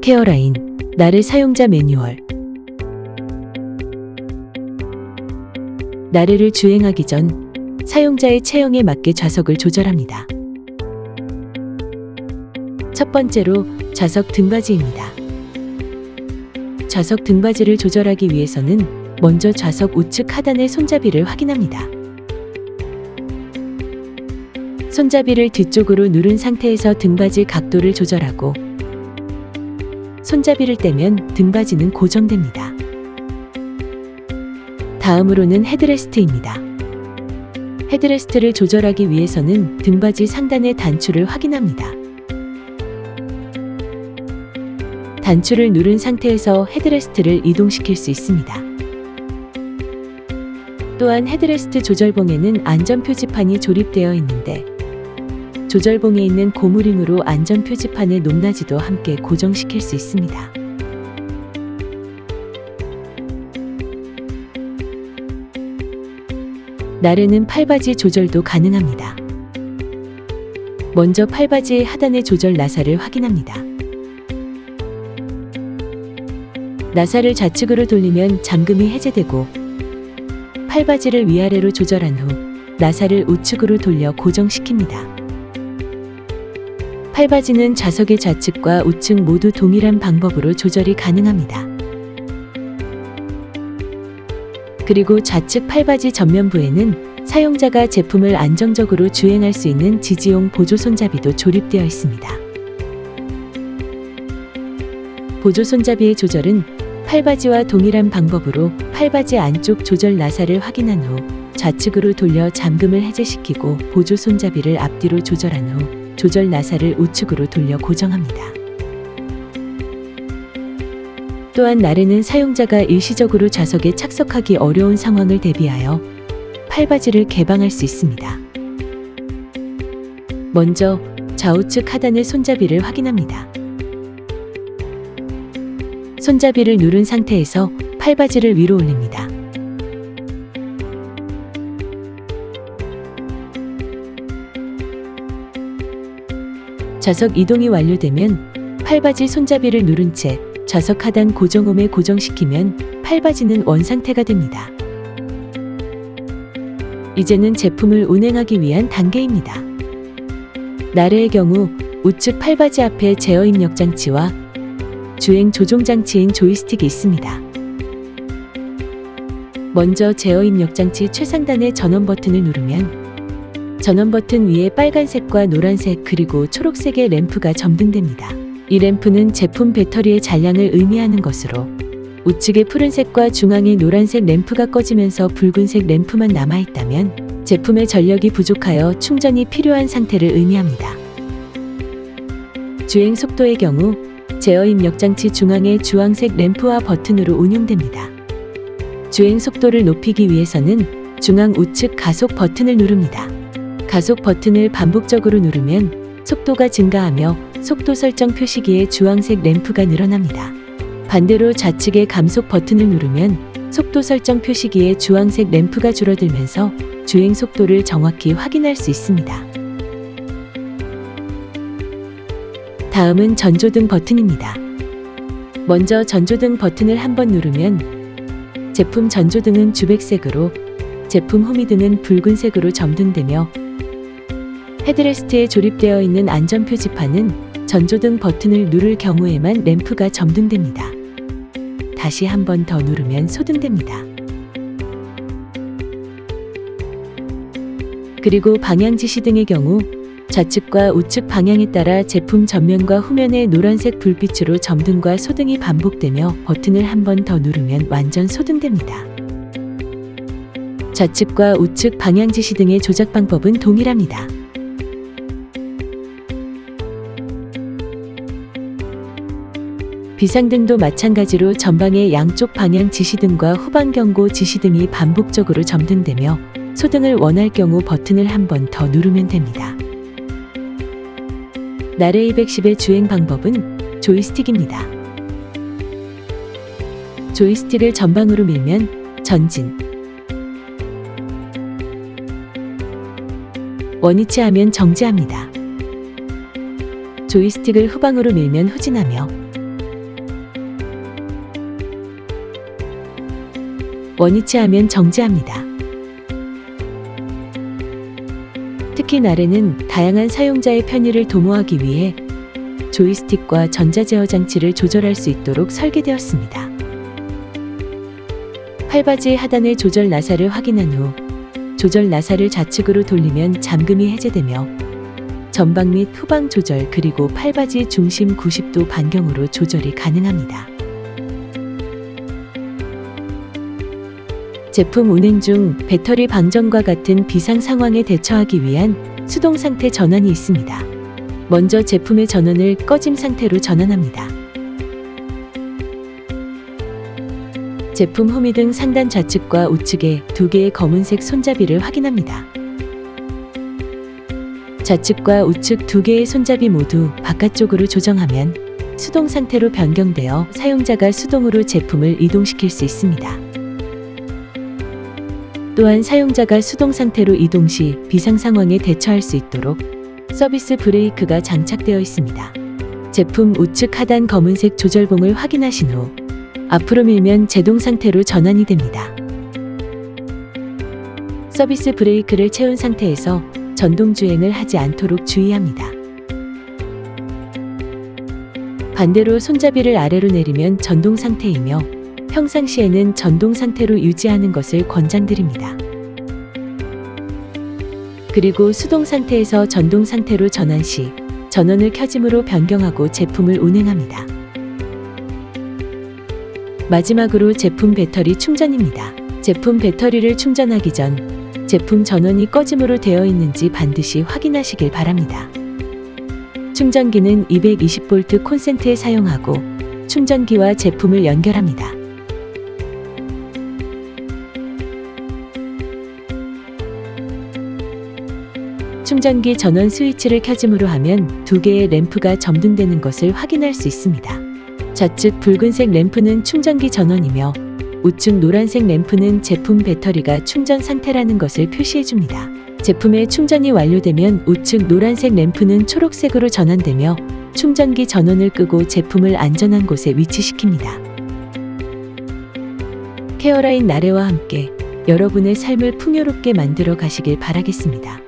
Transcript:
케어라인, 나를 사용자 매뉴얼. 나르를 주행하기 전 사용자의 체형에 맞게 좌석을 조절합니다. 첫 번째로 좌석 등받이입니다. 좌석 등받이를 조절하기 위해서는 먼저 좌석 우측 하단의 손잡이를 확인합니다. 손잡이를 뒤쪽으로 누른 상태에서 등받이 각도를 조절하고 손잡이를 떼면 등받이는 고정됩니다. 다음으로는 헤드레스트입니다. 헤드레스트를 조절하기 위해서는 등받이 상단의 단추를 확인합니다. 단추를 누른 상태에서 헤드레스트를 이동시킬 수 있습니다. 또한 헤드레스트 조절봉에는 안전 표지판이 조립되어 있는데 조절봉에 있는 고무링으로 안전 표지판의 높낮이도 함께 고정시킬 수 있습니다. 나르는 팔바지 조절도 가능합니다. 먼저 팔바지의 하단의 조절 나사를 확인합니다. 나사를 좌측으로 돌리면 잠금이 해제되고 팔바지를 위아래로 조절한 후 나사를 우측으로 돌려 고정시킵니다. 팔바지는 좌석의 좌측과 우측 모두 동일한 방법으로 조절이 가능합니다. 그리고 좌측 팔바지 전면부에는 사용자가 제품을 안정적으로 주행할 수 있는 지지용 보조 손잡이도 조립되어 있습니다. 보조 손잡이의 조절은 팔바지와 동일한 방법으로 팔바지 안쪽 조절 나사를 확인한 후 좌측으로 돌려 잠금을 해제시키고 보조 손잡이를 앞뒤로 조절한 후 조절 나사를 우측으로 돌려 고정합니다. 또한 나르는 사용자가 일시적으로 좌석에 착석하기 어려운 상황을 대비하여 팔바지를 개방할 수 있습니다. 먼저 좌우측 하단의 손잡이를 확인합니다. 손잡이를 누른 상태에서 팔바지를 위로 올립니다. 좌석 이동이 완료되면 팔바지 손잡이를 누른 채 좌석 하단 고정홈에 고정시키면 팔바지는 원 상태가 됩니다. 이제는 제품을 운행하기 위한 단계입니다. 나르의 경우 우측 팔바지 앞에 제어 입력 장치와 주행 조종 장치인 조이스틱이 있습니다. 먼저 제어 입력 장치 최상단의 전원 버튼을 누르면 전원 버튼 위에 빨간색과 노란색 그리고 초록색의 램프가 점등됩니다. 이 램프는 제품 배터리의 잔량을 의미하는 것으로 우측의 푸른색과 중앙의 노란색 램프가 꺼지면서 붉은색 램프만 남아있다면 제품의 전력이 부족하여 충전이 필요한 상태를 의미합니다. 주행 속도의 경우 제어 입력 장치 중앙의 주황색 램프와 버튼으로 운용됩니다. 주행 속도를 높이기 위해서는 중앙 우측 가속 버튼을 누릅니다. 가속 버튼을 반복적으로 누르면 속도가 증가하며 속도 설정 표시기에 주황색 램프가 늘어납니다. 반대로 좌측의 감속 버튼을 누르면 속도 설정 표시기에 주황색 램프가 줄어들면서 주행 속도를 정확히 확인할 수 있습니다. 다음은 전조등 버튼입니다. 먼저 전조등 버튼을 한번 누르면 제품 전조등은 주백색으로 제품 후미등은 붉은색으로 점등되며 헤드레스트에 조립되어 있는 안전 표지판은 전조등 버튼을 누를 경우에만 램프가 점등됩니다. 다시 한 번 더 누르면 소등됩니다. 그리고 방향 지시 등의 경우 좌측과 우측 방향에 따라 제품 전면과 후면의 노란색 불빛으로 점등과 소등이 반복되며 버튼을 한 번 더 누르면 완전 소등됩니다. 좌측과 우측 방향 지시 등의 조작 방법은 동일합니다. 비상등도 마찬가지로 전방의 양쪽 방향 지시등과 후방 경고 지시등이 반복적으로 점등되며 소등을 원할 경우 버튼을 한 번 더 누르면 됩니다. 나르 210의 주행 방법은 조이스틱입니다. 조이스틱을 전방으로 밀면 전진, 원위치 하면 정지합니다. 조이스틱을 후방으로 밀면 후진하며 원위치 하면 정지합니다. 특히 나레는 다양한 사용자의 편의를 도모하기 위해 조이스틱과 전자제어 장치를 조절할 수 있도록 설계되었습니다. 팔바지 하단의 조절 나사를 확인한 후 조절 나사를 좌측으로 돌리면 잠금이 해제되며 전방 및 후방 조절 그리고 팔바지 중심 90도 반경으로 조절이 가능합니다. 제품 운행 중 배터리 방전과 같은 비상 상황에 대처하기 위한 수동 상태 전환이 있습니다. 먼저 제품의 전원을 꺼짐 상태로 전환합니다. 제품 후미등 상단 좌측과 우측에 두 개의 검은색 손잡이를 확인합니다. 좌측과 우측 두 개의 손잡이 모두 바깥쪽으로 조정하면 수동 상태로 변경되어 사용자가 수동으로 제품을 이동시킬 수 있습니다. 또한 사용자가 수동 상태로 이동 시 비상 상황에 대처할 수 있도록 서비스 브레이크가 장착되어 있습니다. 제품 우측 하단 검은색 조절봉을 확인하신 후 앞으로 밀면 제동 상태로 전환이 됩니다. 서비스 브레이크를 채운 상태에서 전동 주행을 하지 않도록 주의합니다. 반대로 손잡이를 아래로 내리면 전동 상태이며 평상시에는 전동 상태로 유지하는 것을 권장드립니다. 그리고 수동 상태에서 전동 상태로 전환 시 전원을 켜짐으로 변경하고 제품을 운행합니다. 마지막으로 제품 배터리 충전입니다. 제품 배터리를 충전하기 전 제품 전원이 꺼짐으로 되어 있는지 반드시 확인하시길 바랍니다. 충전기는 220V 콘센트에 사용하고 충전기와 제품을 연결합니다. 충전기 전원 스위치를 켜짐으로 하면 두 개의 램프가 점등되는 것을 확인할 수 있습니다. 좌측 붉은색 램프는 충전기 전원이며 우측 노란색 램프는 제품 배터리가 충전 상태라는 것을 표시해 줍니다. 제품의 충전이 완료되면 우측 노란색 램프는 초록색으로 전환되며 충전기 전원을 끄고 제품을 안전한 곳에 위치시킵니다. 케어라인 나래와 함께 여러분의 삶을 풍요롭게 만들어 가시길 바라겠습니다.